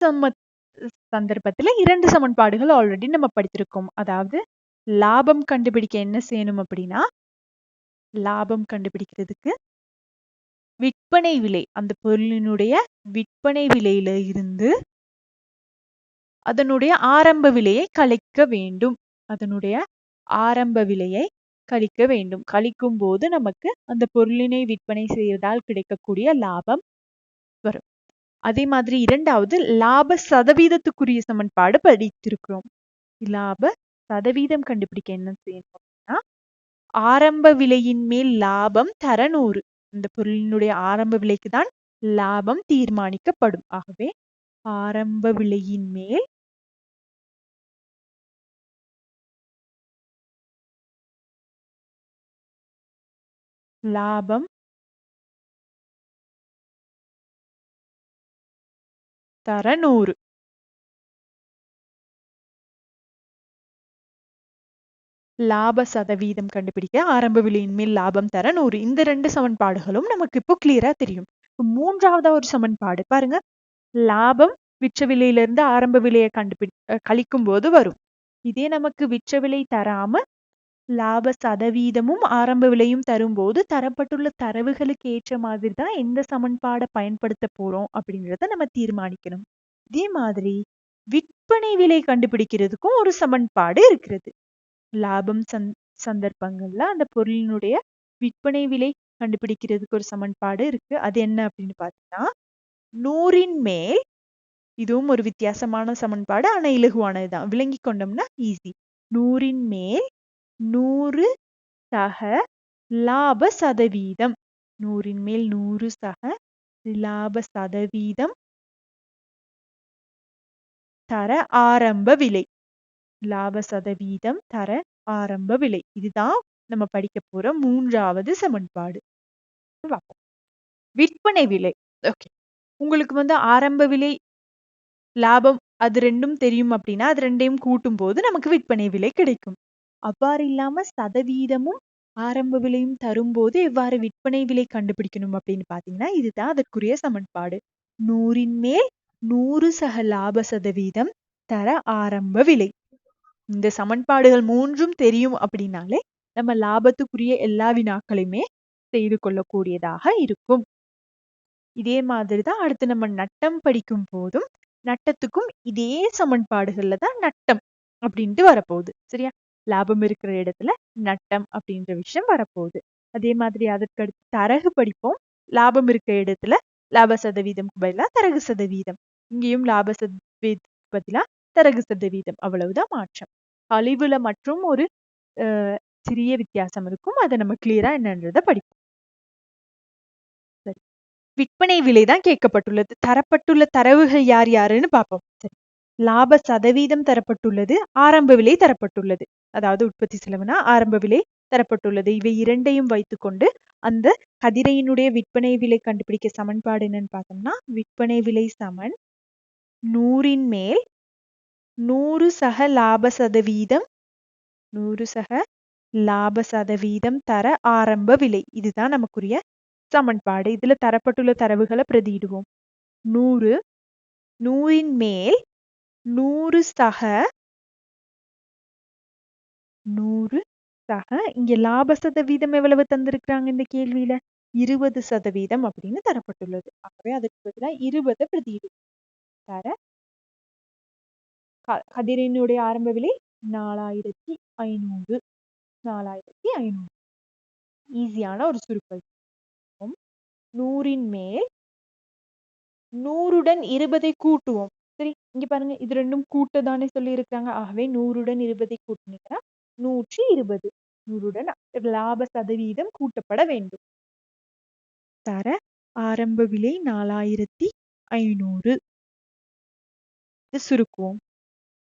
சம சந்தர்ப்பத்துல இரண்டு சமன்பாடுகள் ஆல்ரெடி நம்ம படித்திருக்கோம். அதாவது லாபம் கண்டுபிடிக்க என்ன செய்யணும் அப்படின்னா லாபம் கண்டுபிடிக்கிறதுக்கு விற்பனை விலை அந்த பொருளினுடைய விற்பனை விலையில இருந்து அதனுடைய ஆரம்ப விலையை கழிக்க வேண்டும். அதனுடைய ஆரம்ப விலையை கழிக்க வேண்டும். கழிக்கும் போது நமக்கு அந்த பொருளினை விற்பனை செய்வதால் கிடைக்கக்கூடிய லாபம் வரும். அதே மாதிரி இரண்டாவது லாப சதவீதத்துக்குரிய சமன்பாடு படித்திருக்கிறோம். லாப சதவீதம் கண்டுபிடிக்க என்ன செய்யணும் அப்படின்னா ஆரம்ப விலையின் மேல் லாபம் தர நூறு. இந்த பொருளினுடைய ஆரம்ப விலைக்கு தான் லாபம் தீர்மானிக்கப்படும். ஆகவே ஆரம்ப விலையின் மேல் லாபம் தர நூறு. லாப சதவீதம் கண்டுபிடிக்க ஆரம்ப விலையின் மேல் லாபம் தர நூறு. இந்த ரெண்டு சமன்பாடுகளும் நமக்கு இப்போ கிளியரா தெரியும். மூன்றாவதா ஒரு சமன்பாடு பாருங்க. லாபம் விற்ற விலையிலிருந்து ஆரம்ப விலையை கண்டுபிடி கழிக்கும் போது வரும். இதே நமக்கு விற்ற விலை தராம லாப சதவீதமும் ஆரம்ப விலையும் தரும்போது தரப்பட்டுள்ள தரவுகளுக்கு ஏற்ற மாதிரி தான் எந்த சமன்பாடை பயன்படுத்த போறோம் அப்படிங்கிறத நம்ம தீர்மானிக்கணும். இதே மாதிரி விற்பனை விலை கண்டுபிடிக்கிறதுக்கும் ஒரு சமன்பாடு இருக்கிறது. லாபம் சந் சந்தர்ப்பங்கள்ல அந்த பொருளினுடைய விற்பனை விலை கண்டுபிடிக்கிறதுக்கு ஒரு சமன்பாடு இருக்கு. அது என்ன அப்படின்னு பார்த்தீங்கன்னா நூறின் மேல் இதுவும் ஒரு வித்தியாசமான சமன்பாடு ஆனா இலகுவானதுதான். விளங்கி கொண்டோம்னா ஈஸி நூறின் மேல் நூறு சக லாப சதவீதம். நூறின் மேல் நூறு சக லாப சதவீதம். தர ஆரம்ப விலை. லாப சதவீதம் தர ஆரம்ப விலை. இதுதான் நம்ம படிக்க போற மூன்றாவது சமன்பாடு. விற்பனை விலை. ஓகே. உங்களுக்கு வந்து ஆரம்ப விலை லாபம் அது ரெண்டும் தெரியும் அப்படின்னா அது ரெண்டையும் கூட்டும் போது நமக்கு விற்பனை விலை கிடைக்கும். அவ்வாறு இல்லாம சதவீதமும் ஆரம்ப விலையும் தரும்போது எவ்வாறு விற்பனை விலை கண்டுபிடிக்கணும் அப்படின்னு பாத்தீங்கன்னா இதுதான் அதற்குரிய சமன்பாடு. நூறின் மேல் நூறு சக லாப சதவீதம் தர ஆரம்ப விலை. இந்த சமன்பாடுகள் மூன்றும் தெரியும் அப்படின்னாலே நம்ம லாபத்துக்குரிய எல்லா வினாக்களையுமே செய்து கொள்ளக்கூடியதாக இருக்கும். இதே மாதிரிதான் அடுத்து நம்ம நட்டம் படிக்கும் போதும் நட்டத்துக்கும் இதே சமன்பாடுகள்ல தான் நட்டம் அப்படின்ட்டு வரப்போகுது. சரியா? லாபம் இருக்கிற இடத்துல நட்டம் அப்படின்ற விஷயம் வரப்போகுது. அதே மாதிரி அதற்கு அடுத்து தரகு படிப்போம். லாபம் இருக்கிற இடத்துல லாப சதவீதம் பதிலா தரகு சதவீதம். இங்கேயும் லாப சதவீதம் பதிலா தரகு சதவீதம். அவ்வளவுதான் மாற்றம். அழிவுல மற்றும் ஒரு சிறிய வித்தியாசம் இருக்கும். அதை நம்ம கிளியரா என்னன்றத படிப்போம். சரி. விற்பனை விலை தான் கேட்கப்பட்டுள்ளது. தரப்பட்டுள்ள தரவுகள் யார் யாருன்னு பார்ப்போம். சரி. லாப சதவீதம் தரப்பட்டுள்ளது ஆரம்ப விலை தரப்பட்டுள்ளது. அதாவது உற்பத்தி செலவுனா ஆரம்ப விலை தரப்பட்டுள்ளது. இவை இரண்டையும் வைத்துக்கொண்டு அந்த கதிரையினுடைய விற்பனை விலை கண்டுபிடிக்க சமன்பாடு என்னன்னு பார்த்தோம்னா விற்பனை விலை சமன் நூறின் மேல் நூறு சக லாப சதவீதம் நூறு சக லாப சதவீதம் தர ஆரம்ப விலை. இதுதான் நமக்குரிய சமன்பாடு. இதுல தரப்பட்டுள்ள தரவுகளை பிரதியிடுவோம். நூறு நூறின் மேல் நூறு சக நூறு சக. இங்க லாப சதவீதம் எவ்வளவு தந்திருக்கிறாங்க இந்த கேள்வியில? இருபது சதவீதம் அப்படின்னு தரப்பட்டுள்ளது. ஆகவே அதுக்கு பதிலாக இருபதை பிரதியிடும் தர. கதிரினுடைய ஆரம்ப விலை நாலாயிரத்தி ஐநூறு. நாலாயிரத்தி ஐநூறு. ஈஸியான ஒரு சுருக்கல். நூறின் மேல் நூறுடன் இருபதை கூட்டுவோம். சரி இங்க பாருங்க. இது ரெண்டும் கூட்டதானே சொல்லி இருக்காங்க ஆகவே நூறுடன் இருபதை கூட்டினீங்கன்னா நூற்றி இருபது. நூறுடன் லாப சதவீதம் கூட்டப்பட வேண்டும். தர ஆரம்ப விலை நாலாயிரத்தி ஐநூறு. இது சுருக்குவோம்.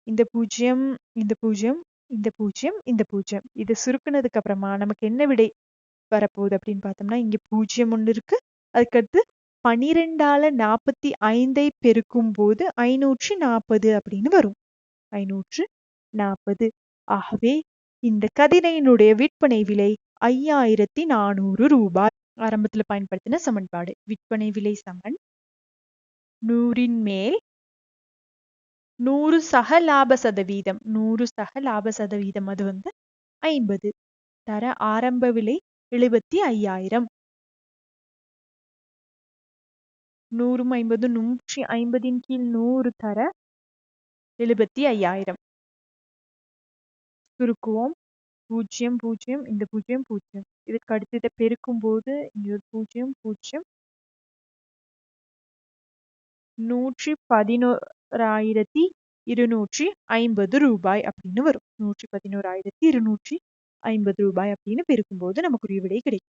இந்த பூஜ்ஜியம் இந்த பூஜ்ஜியம் இந்த பூஜ்ஜியம் இந்த பூஜ்ஜியம். இது சுருக்குனதுக்கு அப்புறமா நமக்கு என்ன விடை வரப்போகுது அப்படின்னு பார்த்தோம்னா இங்க பூஜ்ஜியம் ஒண்ணு இருக்கு. அதுக்கடுத்து பனிரெண்டால நாற்பத்தி ஐந்தை பெருக்கும் போது ஐநூற்றி நாற்பது அப்படின்னு வரும். ஐநூற்று நாற்பது ஆகவே இந்த கதிரையினுடைய விற்பனை விலை ஐயாயிரத்தி நானூறு ரூபாய். ஆரம்பத்துல பயன்படுத்தின சமன்பாடு. விற்பனை விலை சமன். நூறின் மேல் நூறு சக லாப சதவீதம். நூறு சக லாப சதவீதம். அது வந்து ஐம்பது. தர ஆரம்ப விலை எழுபத்தி ஐயாயிரம். நூறும் ஐம்பது நூற்றி ஐம்பதின் கீழ் நூறு தர எழுபத்தி ஐயாயிரம். சுருக்குவோம். பூஜ்ஜியம் பூஜ்ஜியம் இந்த பூஜ்ஜியம் பூஜ்ஜியம் இதுக்கு அடுத்ததை பெருக்கும் போது இங்க ஒரு பூஜ்ஜியம் பூஜ்ஜியம் நூற்றி பதினோராயிரத்தி இருநூற்றி ஐம்பது ரூபாய் அப்படின்னு வரும். நூற்றி பதினோராயிரத்தி இருநூற்றி ஐம்பது ரூபாய் அப்படின்னு பெருக்கும்போது நமக்குரிய விடை கிடைக்கும்.